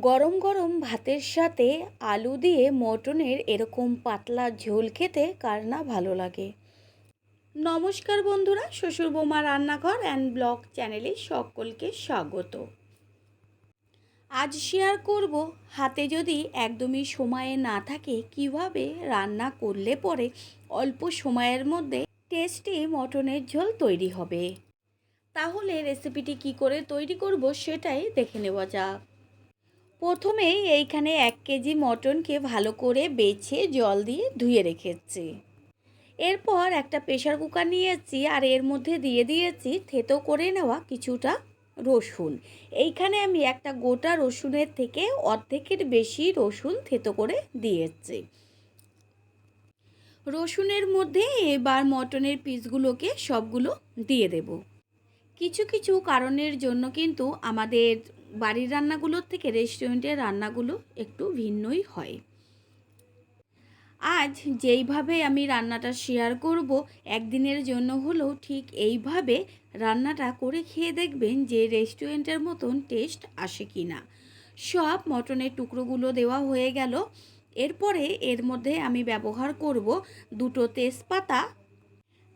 গরম গরম ভাতের সাথে আলু দিয়ে মটনের এরকম পাতলা ঝোল খেতে কার না ভালো লাগে। নমস্কার বন্ধুরা, শ্বশুর বৌমা রান্নাঘর অ্যান্ড ব্লগ চ্যানেলে সকলকে স্বাগত। আজ শেয়ার করব হাতে যদি একদমই সময়ে না থাকে কীভাবে রান্না করলে পরে অল্প সময়ের মধ্যে টেস্টি মটনের ঝোল তৈরি হবে। তাহলে রেসিপিটি কি করে তৈরি করব সেটাই দেখে নেওয়া যাক। প্রথমেই এইখানে এক কেজি মটনকে ভালো করে বেছে জল দিয়ে ধুয়ে রেখেছি। এরপর একটা প্রেশার কুকার নিয়েছি আর এর মধ্যে দিয়ে দিয়েছি থেতো করে নেওয়া কিছুটা রসুন। এইখানে আমি একটা গোটা রসুনের থেকে অর্ধেকের বেশি রসুন থেতো করে দিয়েছি। রসুনের মধ্যে এবার মটনের পিসগুলোকে সবগুলো দিয়ে দেব। কিছু কিছু কারণের জন্য কিন্তু আমাদের বাড়ির রান্নাগুলোর থেকে রেস্টুরেন্টের রান্নাগুলো একটু ভিন্নই হয়। আজ যেইভাবে আমি রান্নাটা শেয়ার করব, একদিনের জন্য হলেও ঠিক এইভাবে রান্নাটা করে খেয়ে দেখবেন যে রেস্টুরেন্টের মতন টেস্ট আসে কি না সব মটনের টুকরোগুলো দেওয়া হয়ে গেল। এরপরে এর মধ্যে আমি ব্যবহার করব দুটো তেজপাতা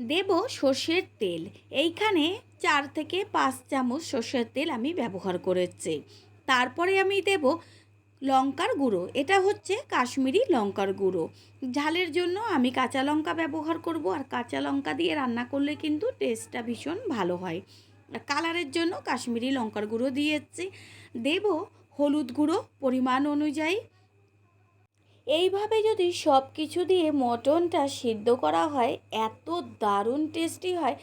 দেব সর্ষের তেল। এইখানে চার থেকে পাঁচ চামচ সর্ষের তেল আমি ব্যবহার করেছি। তারপরে আমি দেব লঙ্কার গুঁড়ো। এটা হচ্ছে কাশ্মীরি লঙ্কার গুঁড়ো। ঝালের জন্য আমি কাঁচা লঙ্কা ব্যবহার করব আর কাঁচা লঙ্কা দিয়ে রান্না করলে কিন্তু টেস্টটা ভীষণ ভালো হয়। কালারের জন্য কাশ্মীরি লঙ্কার গুঁড়ো দিয়েছি। দেব হলুদ গুঁড়ো পরিমাণ অনুযায়ী। এইভাবে যদি সব কিছু দিয়ে মটনটা সিদ্ধ করা হয়, এত দারুণ টেস্টি হয়,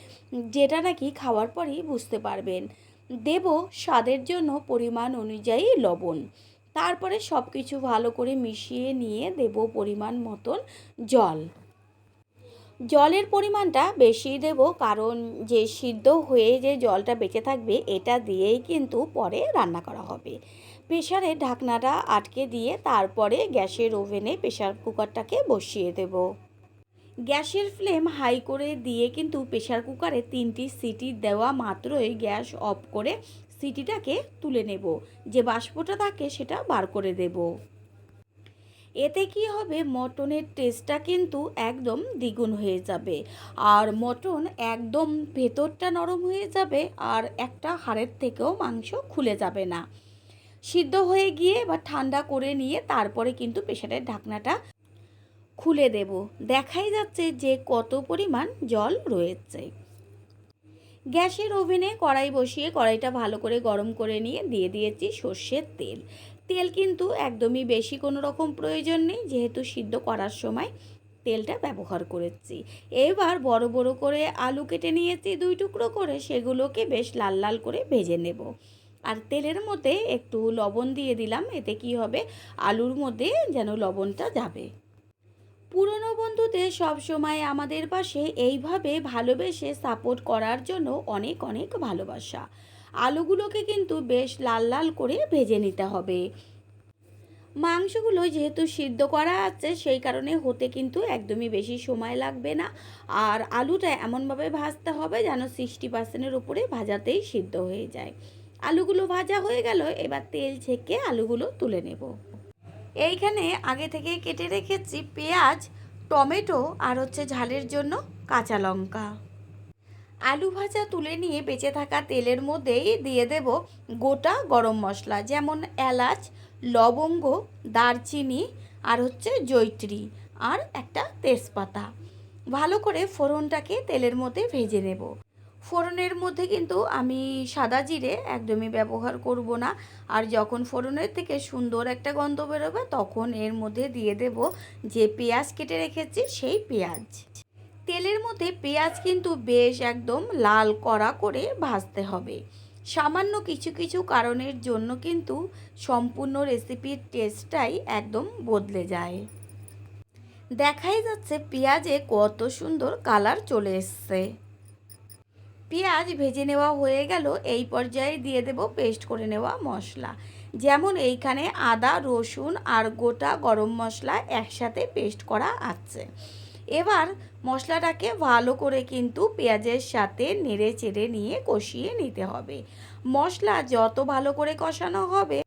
যেটা নাকি খাওয়ার পরেই বুঝতে পারবেন। দেব স্বাদের জন্য পরিমাণ অনুযায়ী লবণ। তারপরে সব কিছু ভালো করে মিশিয়ে নিয়ে দেব পরিমাণ মতন জল। জলের পরিমাণটা বেশি দেব কারণ যে সিদ্ধ হয়ে যে জলটা বেঁচে থাকবে, এটা দিয়েই কিন্তু পরে রান্না করা হবে। প্রেশারে ঢাকনাটা আটকে দিয়ে তারপরে গ্যাসের ওভেনে প্রেশার কুকারটাকে বসিয়ে দেব। গ্যাসের ফ্লেম হাই করে দিয়ে কিন্তু প্রেশার কুকারে তিনটি সিটি দেওয়া মাত্রই গ্যাস অফ করে সিটিটাকে তুলে নেব। যে বাষ্পটা থাকে সেটা বার করে দেব। এতে কি হবে? মটনের টেস্টটা কিন্তু একদম দ্বিগুণ হয়ে যাবে। আর মটন একদম ভেতরটা নরম হয়ে যাবে আর একটা হাড়ের থেকেও মাংস খুলে যাবে না। সিদ্ধ হয়ে গিয়ে বা ঠান্ডা করে নিয়ে তারপরে কিন্তু প্রেশারের ঢাকনাটা খুলে দেব। দেখাই যাচ্ছে যে কত পরিমাণ জল রয়েছে। গ্যাসের ওভেনে কড়াই বসিয়ে কড়াইটা ভালো করে গরম করে নিয়ে দিয়ে দিয়েছি সর্ষের তেল। তেল কিন্তু একদমই বেশি কোনো রকম প্রয়োজন নেই, যেহেতু সিদ্ধ করার সময় তেলটা ব্যবহার করেছি। এবার বড় বড় করে আলু কেটে নিয়েছি দুই টুকরো করে, সেগুলোকে বেশ লাল লাল করে ভেজে নেব। আর তেলের মধ্যে একটু লবণ দিয়ে দিলাম, এতে কি হবে? আলুর মধ্যে যেন লবণটা যাবে। পুরনো বন্ধুদের সবসময় আমাদের পাশে এইভাবে ভালোবেসে সাপোর্ট করার জন্য অনেক অনেক ভালোবাসা। আলুগুলোকে কিন্তু বেশ লাল লাল করে ভেজে নিতে হবে। মাংসগুলো যেহেতু সিদ্ধ করা আছে, সেই কারণে হতে কিন্তু একদমই বেশি সময় লাগবে না। আর আলুটা এমনভাবে ভাজতে হবে যেন সিক্সটি পার্সেন্টের উপরে ভাজাতেই সিদ্ধ হয়ে যায়। আলুগুলো ভাজা হয়ে গেল, এবার তেল ছেঁকে আলুগুলো তুলে নেব। এইখানে আগে থেকে কেটে রেখেছি পেঁয়াজ, টমেটো আর হচ্ছে ঝালের জন্য কাঁচা লঙ্কা। আলু ভাজা তুলে নিয়ে বেঁচে থাকা তেলের মধ্যেই দিয়ে দেব গোটা গরম মশলা, যেমন এলাচ, লবঙ্গ, দারচিনি আর হচ্ছে জৈত্রী আর একটা তেজপাতা। ভালো করে ফোড়নটাকে তেলের মধ্যে ভেজে নেব। ফোড়নের মধ্যে কিন্তু আমি সাদা জিরে একদমই ব্যবহার করব না। আর যখন ফোড়নের থেকে সুন্দর একটা গন্ধ বেরোবে, তখন এর মধ্যে দিয়ে দেব যে পেঁয়াজ কেটে রেখেছি, সেই পেঁয়াজ। তেলের মধ্যে পেঁয়াজ কিন্তু বেশ একদম লাল কড়া করে ভাজতে হবে। সামান্য কিছু কিছু কারণের জন্য কিন্তু সম্পূর্ণ রেসিপির টেস্টটাই একদম বদলে যায়। দেখাই যাচ্ছে পেঁয়াজে কত সুন্দর কালার চলে এসছে। পেঁয়াজ ভেজে নেওয়া হয়ে গেল। এই পর্যায়ে দিয়ে দেব পেস্ট করে নেওয়া মশলা। যেমন এইখানে আদা, রসুন আর গোটা গরম মশলা একসাথে পেস্ট করা আছে। এবার মশলাটাকে ভালো করে কিন্তু পেঁয়াজের সাথে নেড়ে চেড়ে নিয়ে কষিয়ে নিতে হবে। মশলা যত ভালো করে কষানো হবে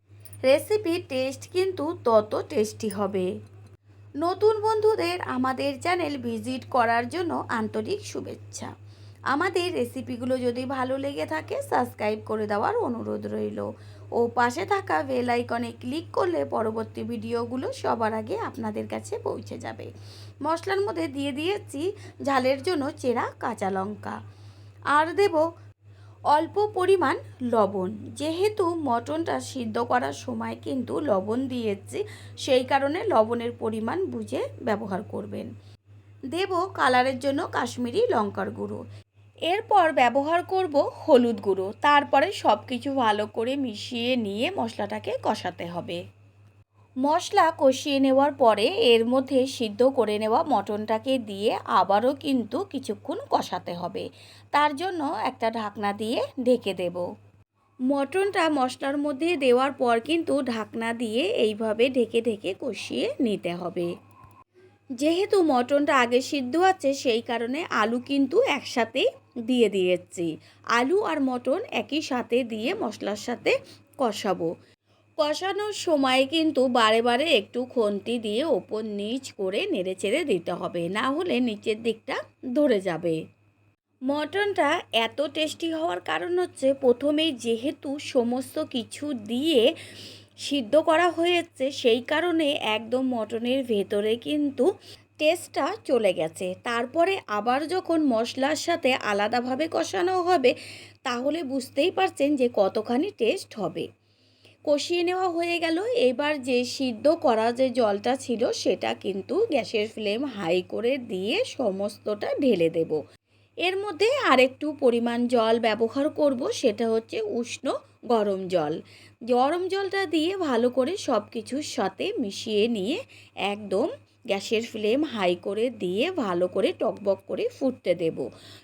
রেসিপির টেস্ট কিন্তু তত টেস্টি হবে। নতুন বন্ধুদের আমাদের চ্যানেল ভিজিট করার জন্য আন্তরিক শুভেচ্ছা। আমাদের রেসিপিগুলো যদি ভালো লেগে থাকে সাবস্ক্রাইব করে দেওয়ার অনুরোধ রইল। ও পাশে থাকা বেল আইকনে ক্লিক করলে পরবর্তী ভিডিওগুলো সবার আগে আপনাদের কাছে পৌঁছে যাবে। মশলার মধ্যে দিয়ে দিয়েছি ঝালের জন্য চেরা কাঁচা লঙ্কা। আর দেব অল্প পরিমাণ লবণ। যেহেতু মটনটা সিদ্ধ করার সময় কিন্তু লবণ দিয়েছি, সেই কারণে লবণের পরিমাণ বুঝে ব্যবহার করবেন। দেব কালারের জন্য কাশ্মীরি লঙ্কার গুঁড়ো। এরপর ব্যবহার করব হলুদ গুঁড়ো। তারপরে সব কিছু ভালো করে মিশিয়ে নিয়ে মশলাটাকে কষাতে হবে। মশলা কষিয়ে নেওয়ার পরে এর মধ্যে সিদ্ধ করে নেওয়া মটনটাকে দিয়ে আবারও কিন্তু কিছুক্ষণ কষাতে হবে। তার জন্য একটা ঢাকনা দিয়ে ঢেকে দেব। মটনটা মশলার মধ্যে দেওয়ার পর কিন্তু ঢাকনা দিয়ে এইভাবে ঢেকে ঢেকে কষিয়ে নিতে হবে। যেহেতু মটনটা আগে সিদ্ধ আছে, সেই কারণে আলু কিন্তু একসাথে দিয়ে দিয়েছি। আলু আর মটন একই সাথে দিয়ে মশলার সাথে কষাবো। কষানোর সময় কিন্তু বারে বারে একটু খন্তি দিয়ে ওপর নিচ করে নেড়ে চেড়ে দিতে হবে, না হলে নিচের দিকটা ধরে যাবে। মটনটা এত টেস্টি হওয়ার কারণ হচ্ছে প্রথমেই যেহেতু সমস্ত কিছু দিয়ে সিদ্ধ করা হয়েছে, সেই কারণে একদম মটনের ভেতরে কিন্তু টেস্টটা চলে গেছে। তারপরে আবার যখন মশলার সাথে আলাদাভাবে কষানো হবে, তাহলে বুঝতেই পারছেন যে কতখানি টেস্ট হবে। কষিয়ে নেওয়া হয়ে গেল, এবার যে সিদ্ধ করা যে জলটা ছিল, সেটা কিন্তু গ্যাসের ফ্লেম হাই করে দিয়ে সমস্তটা ঢেলে দেব। এর মধ্যে আরেকটু পরিমাণ জল ব্যবহার করব, সেটা হচ্ছে উষ্ণ গরম জল। গরম জলটা দিয়ে ভালো করে সব কিছুর সাথে মিশিয়ে নিয়ে একদম গ্যাসের ফ্লেম হাই করে দিয়ে ভালো করে টকবক করে ফুটতে দেব।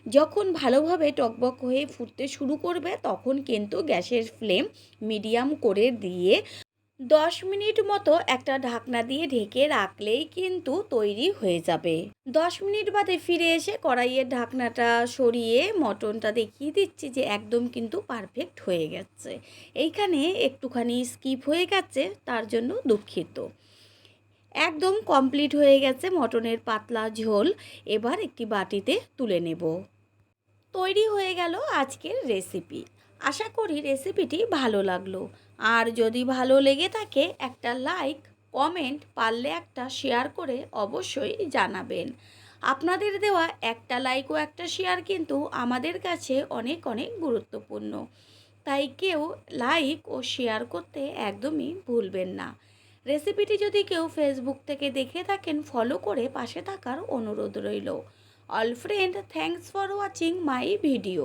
যখন ভালোভাবে টকবক হয়ে ফুটতে শুরু করবে, তখন কিন্তু গ্যাসের ফ্লেম মিডিয়াম করে দিয়ে দশ মিনিট মতো একটা ঢাকনা দিয়ে ঢেকে রাখলেই কিন্তু তৈরি হয়ে যাবে। দশ মিনিট বাদে ফিরে এসে কড়াইয়ের ঢাকনাটা সরিয়ে মটনটা দেখিয়ে দিচ্ছি যে একদম কিন্তু পারফেক্ট হয়ে গেছে। এইখানে একটুখানি স্কিপ হয়ে গেছে, তার জন্য দুঃখিত। একদম কমপ্লিট হয়ে গেছে মটনের পাতলা ঝোল, এবার একটি বাটিতে তুলে নেব। তৈরি হয়ে গেল আজকের রেসিপি। আশা করি রেসিপিটি ভালো লাগল। আর যদি ভালো লেগে থাকে, একটা লাইক কমেন্ট পারলে একটা শেয়ার করে অবশ্যই জানাবেন। আপনাদের দেওয়া একটা লাইক ও একটা শেয়ার কিন্তু আমাদের কাছে অনেক অনেক গুরুত্বপূর্ণ। তাই কেউ লাইক ও শেয়ার করতে একদমই ভুলবেন না। রেসিপিটি যদি কেউ ফেসবুক থেকে দেখে থাকেন ফলো করে পাশে থাকার অনুরোধ রইল। All friend thanks for watching my video